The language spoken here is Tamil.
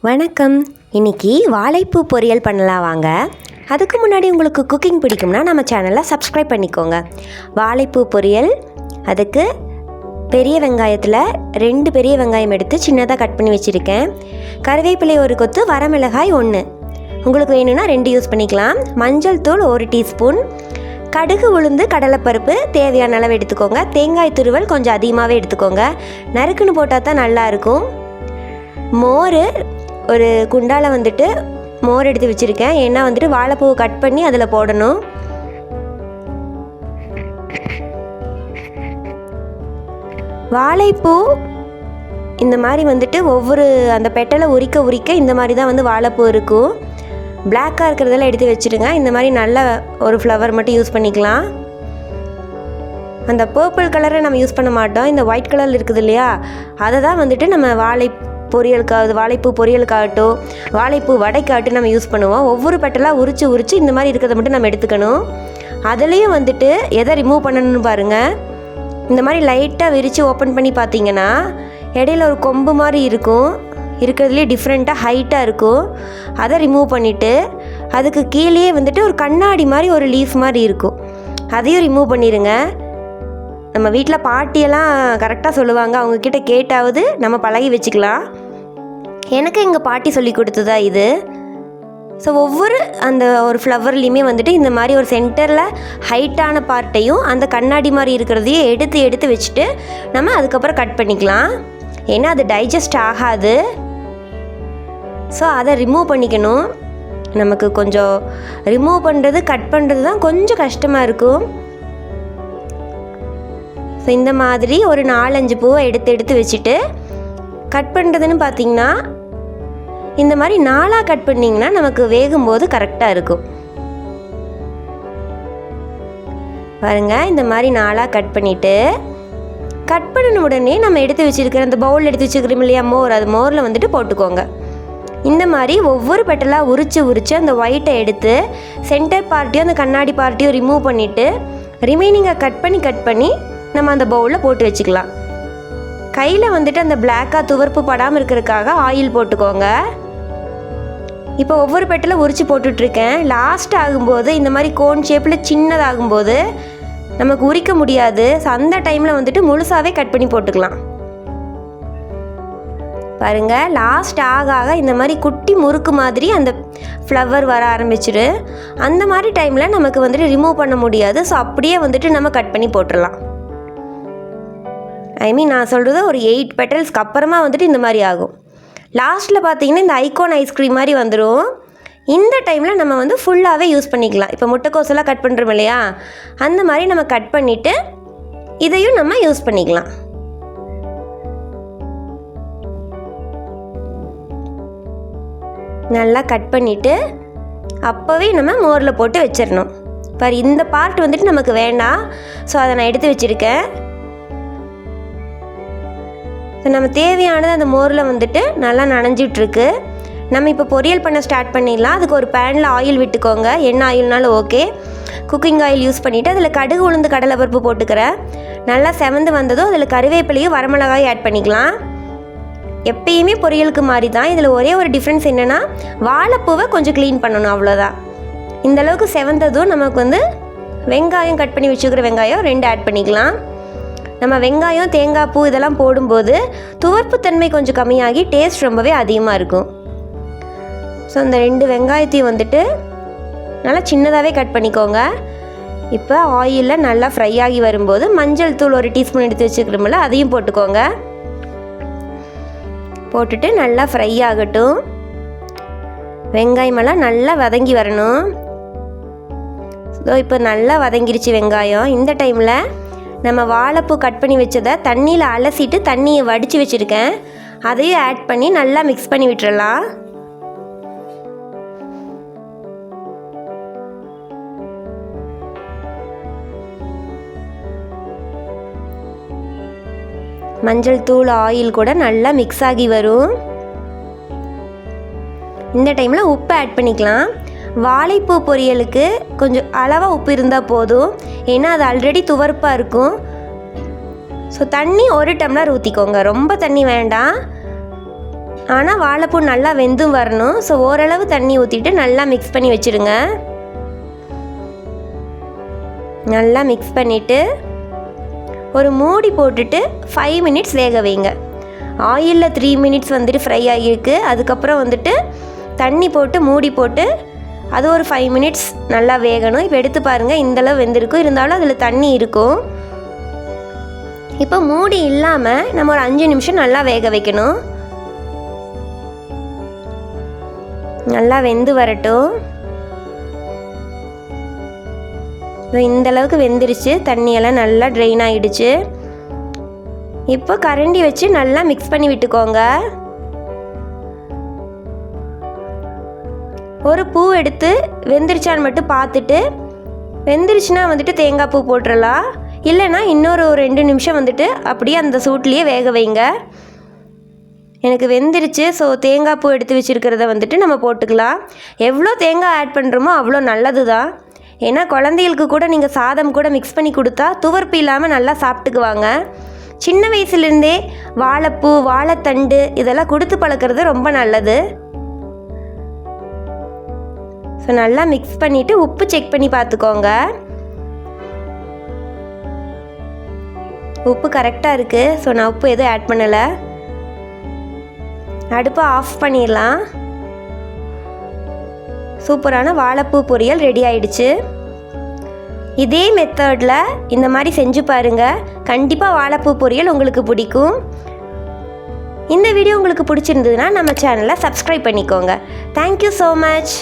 வணக்கம். இன்னைக்கு வாழைப்பூ பொரியல் பண்ணலாம் வாங்க. அதுக்கு முன்னாடி உங்களுக்கு குக்கிங் பிடிக்கும்னா நம்ம சேனலை சப்ஸ்கிரைப் பண்ணிக்கோங்க. வாழைப்பூ பொரியல் அதுக்கு பெரிய வெங்காயத்தில் ரெண்டு பெரிய வெங்காயம் எடுத்து சின்னதாக கட் பண்ணி வச்சுருக்கேன். கருவேப்பிலை ஒரு கொத்து வரமிளகாய் ஒன்று உங்களுக்கு வேணும்னா ரெண்டு யூஸ் பண்ணிக்கலாம். மஞ்சள் தூள் ஒரு டீஸ்பூன். கடுகு உளுந்து கடலைப்பருப்பு தேவையான அளவு எடுத்துக்கோங்க. தேங்காய் துருவல் கொஞ்சம் அதிகமாகவே எடுத்துக்கோங்க. நறுக்குன்னு போட்டால் தான் நல்லாயிருக்கும் மோர் ஒரு குண்டால வந்துட்டு மோர் எடுத்து வச்சுருக்கேன். ஏன்னா வந்துட்டு வாழைப்பூவை கட் பண்ணி அதில் போடணும். வாழைப்பூ இந்த மாதிரி வந்துட்டு ஒவ்வொரு அந்த பெட்டலை உரிக்க உரிக்க இந்த மாதிரி தான் வந்து வாழைப்பூ இருக்கும். பிளாக்காக இருக்கிறதெல்லாம் எடுத்து வச்சுருங்க. இந்த மாதிரி நல்ல ஒரு ஃப்ளவர் மட்டும் யூஸ் பண்ணிக்கலாம். அந்த பர்பிள் கலரை நம்ம யூஸ் பண்ண மாட்டோம். இந்த ஒயிட் கலர் இருக்குது இல்லையா? அதை தான் வந்துட்டு நம்ம வாழை பொரியலுக்காக வாழைப்பூ பொரியலுக்காகட்டும் வாழைப்பூ வடைக்காகட்டும் நம்ம யூஸ் பண்ணுவோம். ஒவ்வொரு பெட்டலாக உரிச்சு உரிச்சு இந்த மாதிரி இருக்கிறத மட்டும் நம்ம எடுத்துக்கணும். அதுலேயும் வந்துட்டு எதை ரிமூவ் பண்ணணும்னு பாருங்கள் இந்த மாதிரி லைட்டாக விரித்து ஓப்பன் பண்ணி பார்த்தீங்கன்னா இடையில ஒரு கொம்பு மாதிரி இருக்கும். இருக்கிறதுலே டிஃப்ரெண்ட்டாக ஹைட்டாக இருக்கும். அதை ரிமூவ் பண்ணிவிட்டு அதுக்கு கீழேயே வந்துட்டு ஒரு கண்ணாடி மாதிரி ஒரு லீஃப் மாதிரி இருக்கும். அதையும் ரிமூவ் பண்ணிடுங்க நம்ம வீட்டில் பாட்டியெல்லாம் கரெக்டாக சொல்லுவாங்க. அவங்கக்கிட்ட கேட்டாவது நம்ம பழகி வச்சுக்கலாம். எனக்கு எங்கள் பாட்டி சொல்லி கொடுத்ததா இது? ஸோ ஒவ்வொரு அந்த ஒரு ஃப்ளவர்லேயுமே வந்துட்டு இந்த மாதிரி ஒரு சென்டரில் ஹைட்டான பார்ட்டையும் அந்த கண்ணாடி மாதிரி இருக்கிறதையும் எடுத்து எடுத்து வச்சுட்டு நம்ம அதுக்கப்புறம் கட் பண்ணிக்கலாம். ஏன்னா அது டைஜஸ்ட் ஆகாது. ஸோ அதை ரிமூவ் பண்ணிக்கணும். நமக்கு கொஞ்சம் ரிமூவ் பண்ணுறது கட் பண்ணுறது தான் கொஞ்சம் கஷ்டமாக இருக்கும். ஸோ இந்த மாதிரி ஒரு நாலஞ்சு பூவை எடுத்து எடுத்து வச்சுட்டு கட் பண்ணுறதுன்னு பார்த்தீங்கன்னா இந்த மாதிரி நாளாக கட் பண்ணிங்கன்னா நமக்கு வேகும்போது கரெக்டாக இருக்கும். பாருங்க இந்த மாதிரி நாளாக கட் பண்ணிவிட்டு கட் பண்ணின உடனே நம்ம எடுத்து வச்சுருக்கிற அந்த பவுல் எடுத்து வச்சுருக்கிறோம் இல்லையா மோர் அது மோரில் வந்துட்டு போட்டுக்கோங்க. இந்த மாதிரி ஒவ்வொரு பெட்டலாக உரித்து உரித்து அந்த ஒயிட்டை எடுத்து சென்டர் பார்ட்டியும் அந்த கண்ணாடி பார்ட்டியும் ரிமூவ் பண்ணிவிட்டு ரிமைனிங்கை கட் பண்ணி கட் பண்ணி நம்ம அந்த பவுலில் போட்டு வச்சுக்கலாம். கையில் வந்துட்டு அந்த பிளாக்காக துவர்ப்பு படாமல் இருக்கிறதுக்காக ஆயில் போட்டுக்கோங்க. இப்போ ஒவ்வொரு பெட்டில் உரிச்சு போட்டுட்ருக்கேன். லாஸ்ட் ஆகும்போது இந்த மாதிரி கோன் ஷேப்பில் சின்னதாகும்போது நமக்கு உரிக்க முடியாது. ஸோ அந்த டைமில் வந்துட்டு முழுசாகவே கட் பண்ணி போட்டுக்கலாம். பாருங்க லாஸ்ட் ஆக ஆக இந்த மாதிரி குட்டி முறுக்கு மாதிரி அந்த ஃப்ளவர் வர ஆரம்பிச்சிடு அந்த மாதிரி டைமில் நமக்கு வந்துட்டு ரிமூவ் பண்ண முடியாது. ஸோ அப்படியே வந்துட்டு நம்ம கட் பண்ணி போட்டுடலாம் ஐ மீன் நான் சொல்கிறது ஒரு எயிட் பெட்டல்ஸ்க்கு அப்புறமா வந்துட்டு இந்த மாதிரி ஆகும். லாஸ்ட்டில் பார்த்தீங்கன்னா இந்த ஐகோன் ஐஸ்கிரீம் மாதிரி வந்துடும் இந்த டைமில் நம்ம வந்து ஃபுல்லாகவே யூஸ் பண்ணிக்கலாம். இப்போ முட்டைக்கோசெல்லாம் கட் பண்ணுறோம் இல்லையா? அந்த மாதிரி நம்ம கட் பண்ணிவிட்டு இதையும் நம்ம யூஸ் பண்ணிக்கலாம். நல்லா கட் பண்ணிவிட்டு அப்போவே நம்ம மோரில் போட்டு வச்சிடணும். பாரு இந்த பார்ட் வந்துட்டு நமக்கு வேண்டாம். ஸோ அதை நான் எடுத்து வச்சுருக்கேன். ஸோ நம்ம தேவையானது அந்த மோரில் வந்துட்டு நல்லா நனைஞ்சிட்ருக்கு. நம்ம இப்போ பொரியல் பண்ண ஸ்டார்ட் பண்ணிடலாம். அதுக்கு ஒரு பேனில் ஆயில் விட்டுக்கோங்க. என்ன ஆயில்னாலும் ஓகே குக்கிங் ஆயில் யூஸ் பண்ணிவிட்டு அதில் கடுகு உளுந்து கடலைப்பருப்பு போட்டுக்கிறேன். நல்லா செவந்து வந்ததும் அதில் கருவேப்பிலையும் வரமிளகாயும் ஆட் பண்ணிக்கலாம். எப்பயுமே பொரியலுக்கு மாதிரி தான் இதில் ஒரே ஒரு டிஃப்ரென்ஸ் என்னென்னா வாழைப்பூவை கொஞ்சம் க்ளீன் பண்ணணும் அவ்வளோதான் இந்தளவுக்கு செவந்ததும் நமக்கு வந்து வெங்காயம் கட் பண்ணி வச்சுக்கிற வெங்காயம் ரெண்டு ஆட் பண்ணிக்கலாம். நம்ம வெங்காயம் தேங்காய் பூ இதெல்லாம் போடும்போது துவர்ப்பு தன்மை கொஞ்சம் கம்மியாகி டேஸ்ட் ரொம்பவே அதிகமாக இருக்கும். ஸோ அந்த ரெண்டு வெங்காயத்தையும் வந்துட்டு நல்லா சின்னதாகவே கட் பண்ணிக்கோங்க. இப்போ ஆயிலில் நல்லா ஃப்ரை ஆகி வரும்போது மஞ்சள் தூள் ஒரு டீஸ்பூன் எடுத்து வச்சுக்கிறோம்ல அதையும் போட்டுக்கோங்க. போட்டுட்டு நல்லா ஃப்ரை ஆகட்டும். வெங்காயமெல்லாம் நல்லா வதங்கி வரணும். ஸோ இப்போ நல்லா வதங்கிருச்சு வெங்காயம். இந்த டைமில் நம்ம வாழைப்பூ கட் பண்ணி வச்சதை தண்ணியில் அலசிட்டு தண்ணியை வடித்து வச்சுருக்கேன். அதையும் ஆட் பண்ணி நல்லா மிக்ஸ் பண்ணி விட்டுறலாம். மஞ்சள் தூள் ஆயில் கூட நல்லா மிக்ஸ் ஆகி வரும். இந்த டைமில் உப்பு ஆட் பண்ணிக்கலாம். வாழைப்பூ பொரியலுக்கு கொஞ்சம் அளவாக உப்பு இருந்தால் போதும். ஏன்னா அது ஆல்ரெடி துவர்ப்பாக இருக்கும். ஸோ தண்ணி ஒரு டம்ளர் ஊற்றிக்கோங்க ரொம்ப தண்ணி வேண்டாம். ஆனால் வாழைப்பூ நல்லா வெந்தும் வரணும். ஸோ ஓரளவு தண்ணி ஊற்றிட்டு நல்லா மிக்ஸ் பண்ணி வச்சுருங்க நல்லா மிக்ஸ் பண்ணிவிட்டு ஒரு மூடி போட்டுட்டு ஃபைவ் மினிட்ஸ் வேக வைங்க. ஆயிலில் த்ரீ மினிட்ஸ் வந்துட்டு ஃப்ரை ஆகியிருக்கு. அதுக்கப்புறம் வந்துட்டு தண்ணி போட்டு மூடி போட்டு அது ஒரு ஃபைவ் மினிட்ஸ் நல்லா வேகணும். இப்போ எடுத்து பாருங்கள் இந்தளவு வெந்திருக்கும். இருந்தாலும் அதில் தண்ணி இருக்கும். இப்போ மூடி இல்லாமல் நம்ம ஒரு அஞ்சு நிமிஷம் நல்லா வேக வைக்கணும். நல்லா வெந்து வரட்டும். இதோ இந்த அளவுக்கு வெந்துருச்சு. தண்ணியெல்லாம் நல்லா ட்ரெயின் ஆகிடுச்சு இப்போ கரண்டி வச்சு நல்லா மிக்ஸ் பண்ணி விட்டுக்கோங்க. ஒரு பூ எடுத்து வெந்துருச்சான்னு மட்டும் பார்த்துட்டு வெந்துருச்சுன்னா வந்துட்டு தேங்காய் பூ போட்டுடலாம் இல்லைன்னா இன்னொரு ஒரு ரெண்டு நிமிஷம் வந்துட்டு அப்படியே அந்த சூட்லேயே வேக வைங்க. எனக்கு வெந்துருச்சு ஸோ தேங்காய் பூ எடுத்து வச்சுருக்கிறத வந்துட்டு நம்ம போட்டுக்கலாம். எவ்வளோ தேங்காய் ஆட் பண்ணுறோமோ அவ்வளோ நல்லது தான் ஏன்னா குழந்தைகளுக்கு கூட நீங்கள் சாதம் கூட மிக்ஸ் பண்ணி கொடுத்தா துவர்ப்பு இல்லாமல் நல்லா சாப்பிட்டுக்குவாங்க. சின்ன வயசுலேருந்தே வாழைப்பூ வாழைத்தண்டு இதெல்லாம் கொடுத்து பழக்கிறது ரொம்ப நல்லது. ஸோ நல்லா மிக்ஸ் பண்ணிவிட்டு உப்பு செக் பண்ணி பார்த்துக்கோங்க. உப்பு கரெக்டாக இருக்குது ஸோ நான் உப்பு எதுவும் ஆட் பண்ணலை. அடுப்பை ஆஃப் பண்ணிடலாம். சூப்பரான வாழைப்பூ பொரியல் ரெடி ஆயிடுச்சு. இதே மெத்தடில் இந்த மாதிரி செஞ்சு பாருங்கள் கண்டிப்பாக வாழைப்பூ பொரியல் உங்களுக்கு பிடிக்கும். இந்த வீடியோ உங்களுக்கு பிடிச்சிருந்ததுன்னா நம்ம சேனலை சப்ஸ்கிரைப் பண்ணிக்கோங்க. Thank you so much